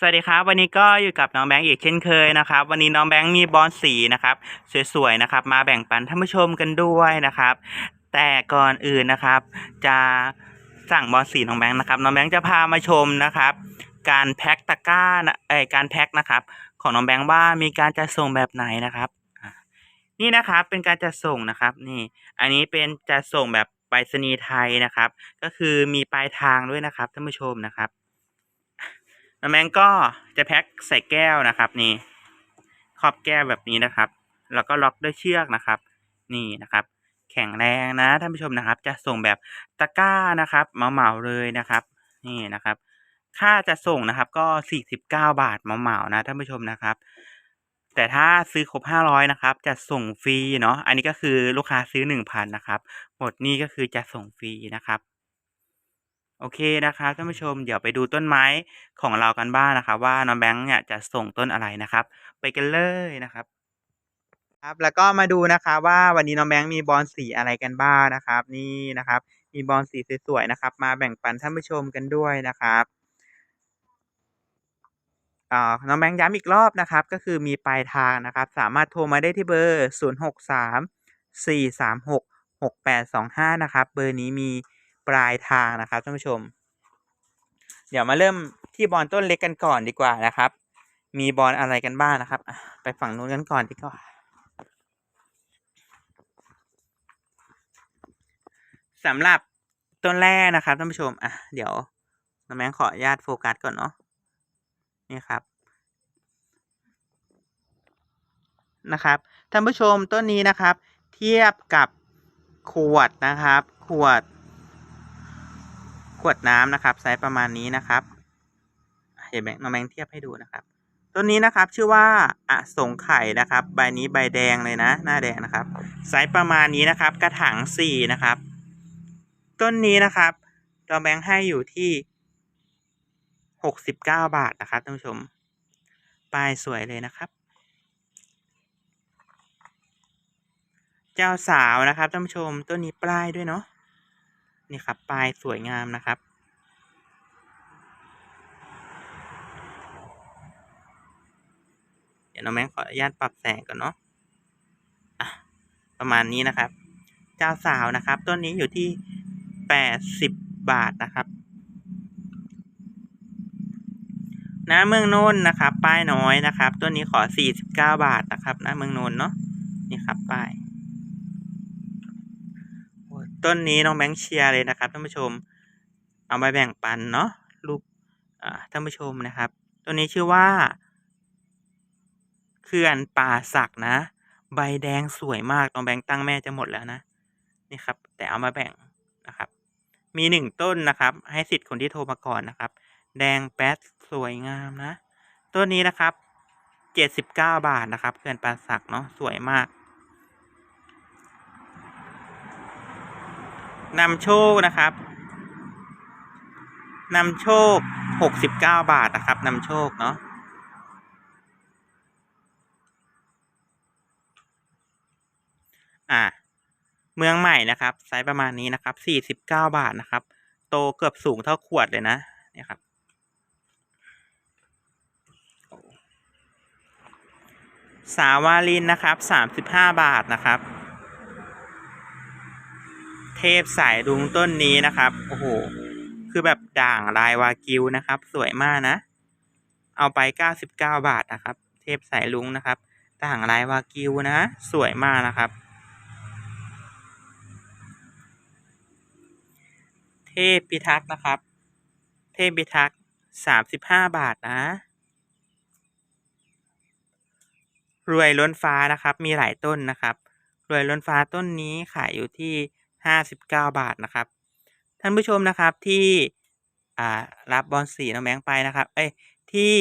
สวัสดีครับ วันนี้ก็อยู่กับน้องแบงค์อีกเช่นเคยนะครับ วันนี้น้องแบงค์มีบอลสีนะครับ สวยๆนะครับ มาแบ่งปันท่านผู้ชมกันด้วยนะครับ แต่ก่อนอื่นนะครับ จะสั่งบอลสีน้องแบงค์นะครับน้องแบงค์จะพามาชมนะครับ การแพ็คตะกร้าเอ้ยการแพ็คนะครับ ของน้องแบงค์ว่ามีการจัดส่งแบบไหนนะครับนี่นะครับเป็นการจัดส่งนะครับ นี่ อันนี้เป็นจัดส่งแบบไปรษณีย์ไทยนะครับ ก็คือมีปลายทางด้วยนะครับท่านผู้ชมนะครับ แมงก็จะแพ็คใส่แก้วนะครับนี่ครอบแก้วแบบนี้นะครับ แล้วก็ล็อกด้วยเชือกนะครับ นี่นะครับ แข็งแรงนะท่านผู้ชมนะครับ จะส่งแบบตะกร้านะครับเหมาๆเลยนะครับ นี่นะครับ ค่าจะส่งนะครับ ก็49บเก้าบาทเหมาๆนะท่านผู้ชมนะครับ แต่ถ้าซื้อครบ500นะครับ จะส่งฟรีเนาะอันนี้ก็คือลูกค้าซื้อ1,000นนะครับหมดนี้ก็คือจะส่งฟรีนะครับ โอเคนะครับท่านผู้ชมเดี๋ยวไปดูต้นไม้ของเรากันบ้างนะครับ ว่าน้องแบงค์เนี่ยจะส่งต้นอะไรนะครับ ไปกันเลยนะครับ ครับแล้วก็มาดูนะครับว่าวันนี้น้องแบงค์มีบอลสีอะไรกันบ้างนะครับ นี่นะครับ มีบอลสีสวยๆนะครับ มาแบ่งปันท่านผู้ชมกันด้วยนะครับอ่าน้องแบงค์ย้ำอีกรอบนะครับ ก็คือมีปลายทางนะครับ สามารถโทรมาได้ที่เบอร์ 063 436 6825 นะครับ เบอร์นี้มี ปลายทางนะครับท่านผู้ชม เดี๋ยวมาเริ่มที่บอลต้นเล็กกันก่อนดีกว่านะครับ มีบอลอะไรกันบ้างนะครับไปฝั่งนู้นกันก่อนดีกว่าสำหรับต้นแรกนะครับท่านผู้ชมอะเดี๋ยวน้องแมงขออนุญาตโฟกัสก่อนเนาะนี่ครับนะครับท่านผู้ชมต้นนี้นะครับ เทียบกับขวดนะครับ ขวด ขวดน้ำนะครับไซส์ประมาณนี้นะครับเดี๋ยวแบงค์น้องแบงค์เทียบให้ดูนะครับ ต้นนี้นะครับชื่อว่าอสงไข่นะครับ ใบนี้ใบแดงเลยนะ หน้าแดงนะครับไซส์ประมาณนี้นะครับ กระถางสี่นะครับ ต้นนี้นะครับเราแบงค์ให้อยู่ที่หกสิบเก้าบาทนะครับท่านผู้ชมปลายสวยเลยนะครับ เจ้าสาวนะครับท่านผู้ชมต้นนี้ปลายด้วยเนาะ นี่ครับปลายสวยงามนะครับ เดี๋ยวน้องแม่งขออนุญาตปรับแสงก่อนเนาะะประมาณนี้นะครับ เจ้าสาวนะครับ ต้นนี้อยู่ที่แปดสิบบาทนะครับน้าเมืองนนท์นะครับ ป้ายน้อยนะครับต้นนี้ขอสี่สิบเก้าบาทนะครับน้าเมืองนนท์เนาะนี่ครับป้าย ต้นนี้น้องแบงค์เชียร์เลยนะครับท่านผู้ชม เอาไปแบ่งปันเนาะรูปท่านผู้ชมนะครับต้นนี้ชื่อว่าเขื่อนป่าสักนะ ใบแดงสวยมากน้องแบงค์ตั้งแม่จะหมดแล้วนะนี่ครับ แต่เอามาแบ่งนะครับ มีหนึ่งต้นนะครับ ให้สิทธิ์คนที่โทรมาก่อนนะครับ แดงแป๊ดสวยงามนะ ต้นนี้นะครับเจ็ดสิบเก้าบาทนะครับเขื่อนป่าสักเนาะสวยมาก นำโชคนะครับนำโชคหกสิบเก้าบาทนะครับนำโชคเนาะอ่า เมืองใหม่นะครับ ไซส์ประมาณนี้นะครับสี่สิบเก้าบาทนะครับ โตเกือบสูงเท่าขวดเลยนะเนี่ยครับสาวาลินนะครับสามสิบห้าบาทนะครับ เทพสายรุ้งต้นนี้นะครับ โอ้โห คือแบบด่างลายวากิวนะครับ สวยมากนะ เอาไปเก้าสิบเก้าบาทนะครับ เทพสายรุ้งนะครับ ด่างลายวากิวนะ สวยมากนะครับ เทพพิทักษ์นะครับ เทพพิทักษ์สามสิบห้าบาทนะ รวยล้นฟ้านะครับ มีหลายต้นนะครับ รวยล้นฟ้าต้นนี้ขายอยู่ที่ ห้าสิบเก้าบาทนะครับ ท่านผู้ชมนะครับที่รับบอลสีน้องแบงค์ไปนะครับ เอ้ยที่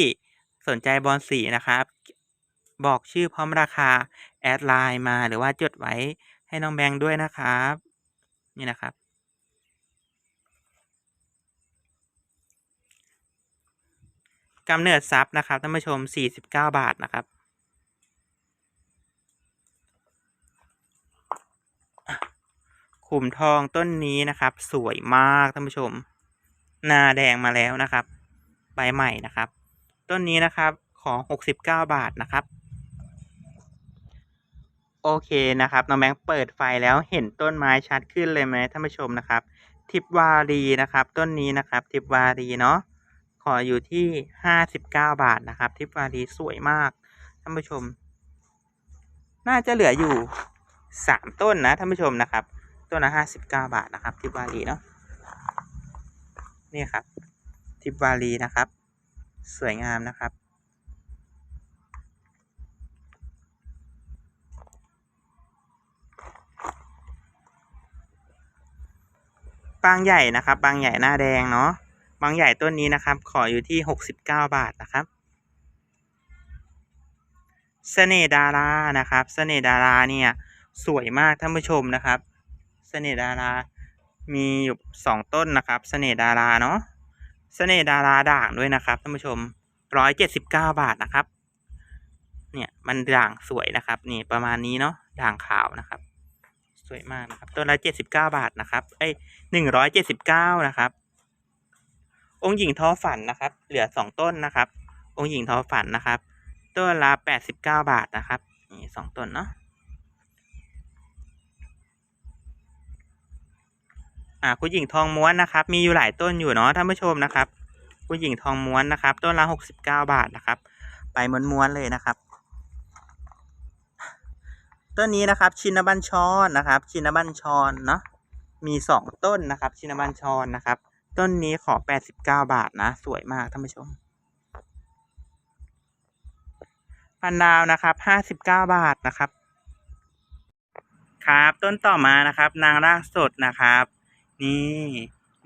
สนใจบอลสีนะครับ บอกชื่อพร้อมราคาแอดไลน์มาหรือว่าจดไว้ให้น้องแบงค์ด้วยนะครับ นี่นะครับกำเนิดทรัพย์นะครับท่านผู้ชม 49 บาทนะครับ ขุมทองต้นนี้นะครับ สวยมากท่านผู้ชม หน้าแดงมาแล้วนะครับ ใบใหม่นะครับ ต้นนี้นะครับขอหกสิบเก้าบาทนะครับ โอเคนะครับน้องแบงค์เปิดไฟแล้วเห็นต้นไม้ชัดขึ้นเลยไหมท่านผู้ชมนะครับ ทิพวารีนะครับ ต้นนี้นะครับ ทิพวารีเนาะขออยู่ที่ห้าสิบเก้าบาทนะครับ ทิพวารีสวยมากท่านผู้ชม น่าจะเหลืออยู่สามต้นนะท่านผู้ชมนะครับ ต้นละห้าสิบเก้าบาทนะครับ ทิพวารีเนาะนี่ครับ ทิพวารีนะครับ สวยงามนะครับ บางใหญ่นะครับ บางใหญ่หน้าแดงเนาะบางใหญ่ต้นนี้นะครับ ขออยู่ที่หกสิบเก้าบาทนะครับเสน่ดารานะครับเสน่ดาราเนี่ยสวยมากท่านผู้ชมนะครับ เสน่ห์ดารา มีอยู่สองต้นนะครับ เสน่ห์ดาราเนาะ เสน่ห์ดาราด่างด้วยนะครับท่านผู้ชมร้อยเจ็ดสิบเก้าบาทนะครับ เนี่ยมันด่างสวยนะครับ นี่ประมาณนี้เนาะ ด่างขาวนะครับ สวยมากนะครับ ต้นละเจ็ดสิบเก้าบาทนะครับ เอ้ยหนึ่งร้อยเจ็ดสิบเก้านะครับ องค์หญิงทอฝันนะครับ เหลือสองต้นนะครับ องค์หญิงทอฝันนะครับ ต้นละแปดสิบเก้าบาทนะครับ นี่สองต้นเนาะ อ่าคุณหญิงทองม้วนนะครับ มีอยู่หลายต้นอยู่เนาะท่านผู้ชมนะครับคุณหญิงทองม้วนนะครับ ต้นละหกสิบเก้าบาทนะครับ ไปม้วนๆเลยนะครับต้นนี้นะครับ ชินบัญชรนะครับ ชินบัญชรเนาะมีสองต้นนะครับ ชินบัญชรนะครับ ต้นนี้ขอแปดสิบเก้าบาทนะ สวยมากท่านผู้ชมพันดาวนะครับห้าสิบเก้าบาทนะครับ ครับ ต้นต่อมานะครับ นางรากสดนะครับ นี่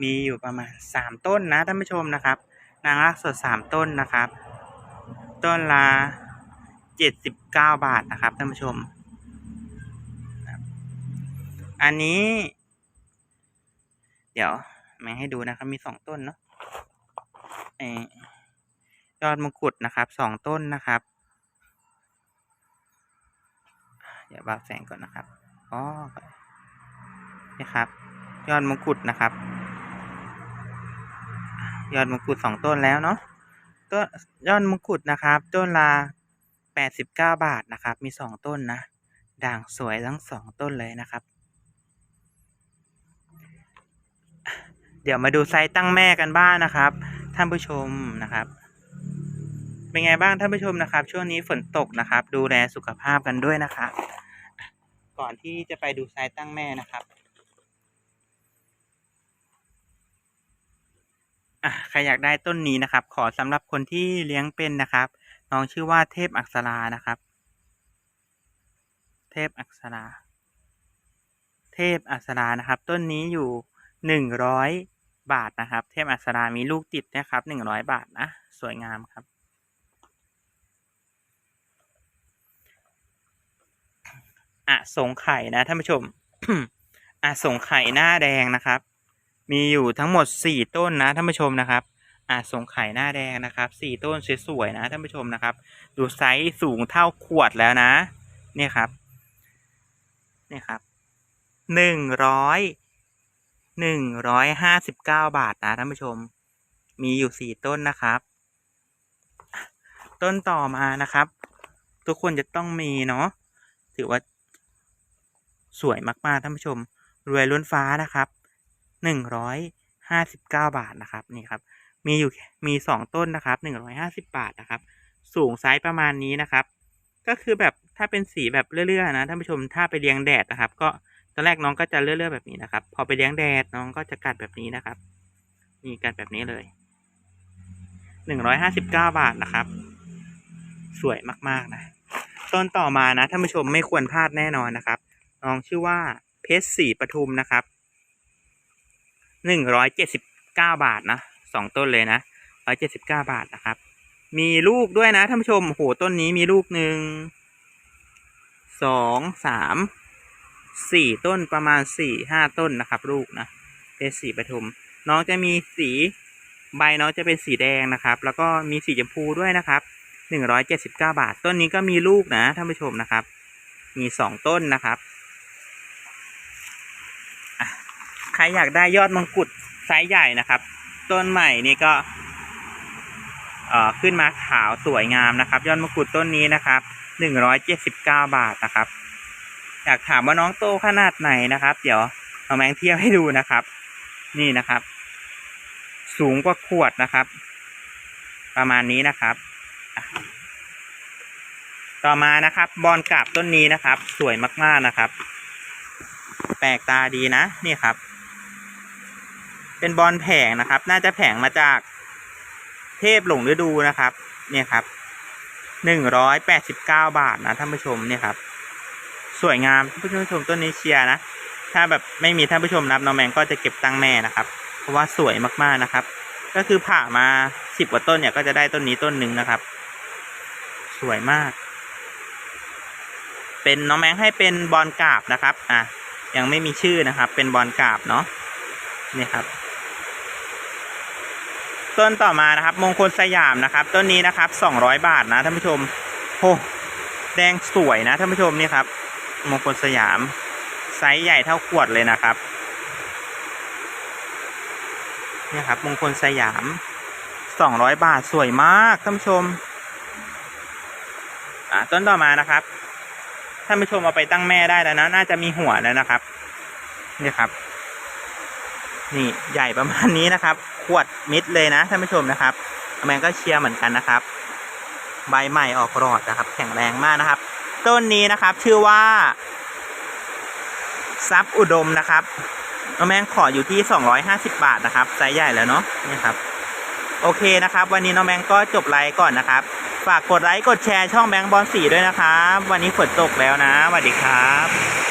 มีอยู่ประมาณสามต้นนะท่านผู้ชมนะครับ นางรากสดสามต้นนะครับ ต้นละเจ็ดสิบเก้าบาทนะครับท่านผู้ชม อันนี้ เดี๋ยวม่ให้ดูนะครับ มีสองต้นเนาะอยอดมงกุฎนะครับสองต้นนะครับ เดี๋ยวบาแสงก่อนนะครับอ๋อนี่ครับ ยอดมงกุฎนะครับ ยอดมงกุฎสองต้นแล้วเนาะต้นยอดมงกุฎนะครับ ต้นละแปดสิบเก้าบาทนะครับ มีสองต้นนะ ด่างสวยทั้งสองต้นเลยนะครับ เดี๋ยวมาดูไซส์ตั้งแม่กันบ้างนะครับ ท่านผู้ชมนะครับ เป็นไงบ้างท่านผู้ชมนะครับ ช่วงนี้ฝนตกนะครับ ดูแลสุขภาพกันด้วยนะครับก่อนที่จะไปดูไซส์ตั้งแม่นะครับ อะใครอยากได้ต้นนี้นะครับ ขอสำหรับคนที่เลี้ยงเป็นนะครับ น้องชื่อว่าเทพอักษรานะครับ เทพอักษราเทพอักษรานะครับ ต้นนี้อยู่หนึ่งร้อยบาทนะครับ เทพอักษรามีลูกติดนะครับหนึ่งร้อยบาทนะสวยงามครับอะสงไข่นะท่านผู้ชมอะสงไข่หน้าแดงนะครับ มีอยู่ทั้งหมดสี่ต้นนะท่านผู้ชมนะครับอะส่งไข่หน้าแดงนะครับสี่ต้นสวยๆนะท่านผู้ชมนะครับ ดูไซส์สูงเท่าขวดแล้วนะ เนี่ยครับ เนี่ยครับหนึ่งร้อยหนึ่งร้อยห้าสิบเก้าบาทนะท่านผู้ชม มีอยู่สี่ต้นนะครับ ต้นต่อมานะครับ ทุกคนจะต้องมีเนาะถือว่า สวยมากๆท่านผู้ชม รวยล้นฟ้านะครับ หนึ่งร้อยห้าสิบเก้าบาทนะครับนี่ครับมีอยู่มีสองต้นนะครับหนึ่งร้อยห้าสิบบาทนะครับ สูงไซส์ประมาณนี้นะครับ ก็คือแบบถ้าเป็นสีแบบเรื่อยๆนะท่านผู้ชมถ้าไปเลี้ยงแดดนะครับ ก็ตอนแรกน้องก็จะเลื่อยๆแบบนี้นะครับ พอไปเลี้ยงแดดน้องก็จะกัดแบบนี้นะครับนี่กัดแบบนี้เลยหนึ่งร้อยห้าสิบเก้าบาทนะครับ สวยมากๆนะต้นต่อมานะท่านผู้ชมไม่ควรพลาดแน่นอนนะครับน้องชื่อว่าเพชรสีปทุมนะครับ หนึ่งร้อยเจ็ดสิบเก้าบาทนะสองต้นเลยนะร้อยเจ็ดสิบเก้าบาทนะครับ มีลูกด้วยนะท่านผู้ชมโหต้นนี้มีลูกหนึ่งสองสามสี่ต้นประมาณสี่ห้าต้นนะครับ ลูกนะเพชรสีปทุมน้องจะมีสีใบน้องจะเป็นสีแดงนะครับ แล้วก็มีสีชมพูด้วยนะครับหนึ่งร้อยเจ็ดสิบเก้าบาท ต้นนี้ก็มีลูกนะท่านผู้ชมนะครับ มีสองต้นนะครับอะ ใครอยากได้ยอดมงกุฎไซส์ใหญ่นะครับ ต้นใหม่นี่ก็เอ่อขึ้นมาขาวสวยงามนะครับ ยอดมะกรูดต้นนี้นะครับหนึ่งร้อยเจ็ดสิบเก้าบาทนะครับ อยากถามว่าน้องโตขนาดไหนนะครับ เดี๋ยวเอาแมงเทียบให้ดูนะครับ นี่นะครับ สูงกว่าขวดนะครับ ประมาณนี้นะครับ ต่อมานะครับ บอลกราบต้นนี้นะครับ สวยมากๆนะครับ แปลกตาดีนะ นี่ครับ เป็นบอลแผงนะครับ น่าจะแผงมาจากเทพหลงฤดูนะครับ เนี่ยครับหนึ่งร้อยแปดสิบเก้าบาทนะท่านผู้ชมเนี่ยครับ สวยงามท่านผู้ชมต้นนี้เชียร์นะ ถ้าแบบไม่มีท่านผู้ชมรับน้องแมงก็จะเก็บตังแม่นะครับ เพราะว่าสวยมากๆนะครับ ก็คือผ่ามาสิบกว่าต้นเนี่ยก็จะได้ต้นนี้ต้นหนึ่งนะครับ สวยมาก เป็นน้องแมงให้เป็นบอลกราบนะครับ อะยังไม่มีชื่อนะครับ เป็นบอลกราบเนาะนี่ครับ ต้นต่อมานะครับ มงคลสยามนะครับ ต้นนี้นะครับสองร้อยบาทนะท่านผู้ชมโอ้แดงสวยนะท่านผู้ชมนี่ครับ มงคลสยาม ไซส์ใหญ่เท่าขวดเลยนะครับนี่ครับ มงคลสยามสองร้อยบาทสวยมากท่านผู้ชมอ่าต้นต่อมานะครับท่านผู้ชมเอาไปตั้งแม่ได้แล้วนะ น่าจะมีหัวแล้วนะครับนี่ครับ นี่ใหญ่ประมาณนี้นะครับ ขวดมิดเลยนะท่านผู้ชมนะครับแมงก็เชียร์เหมือนกันนะครับ ใบใหม่ออกรอดนะครับ แข็งแรงมากนะครับ ต้นนี้นะครับชื่อว่าซับอุดมนะครับน้องแมงขออยู่ที่ 250 บาทนะครับไซส์ใหญ่แล้วเนาะนี่ครับโอเคนะครับ วันนี้น้องแมงก็จบไลฟ์ก่อนนะครับ ฝากกดไลค์กดแชร์ช่องแบงค์บอลสีด้วยนะครับ วันนี้ฝนตกแล้วนะสวัสดีครับ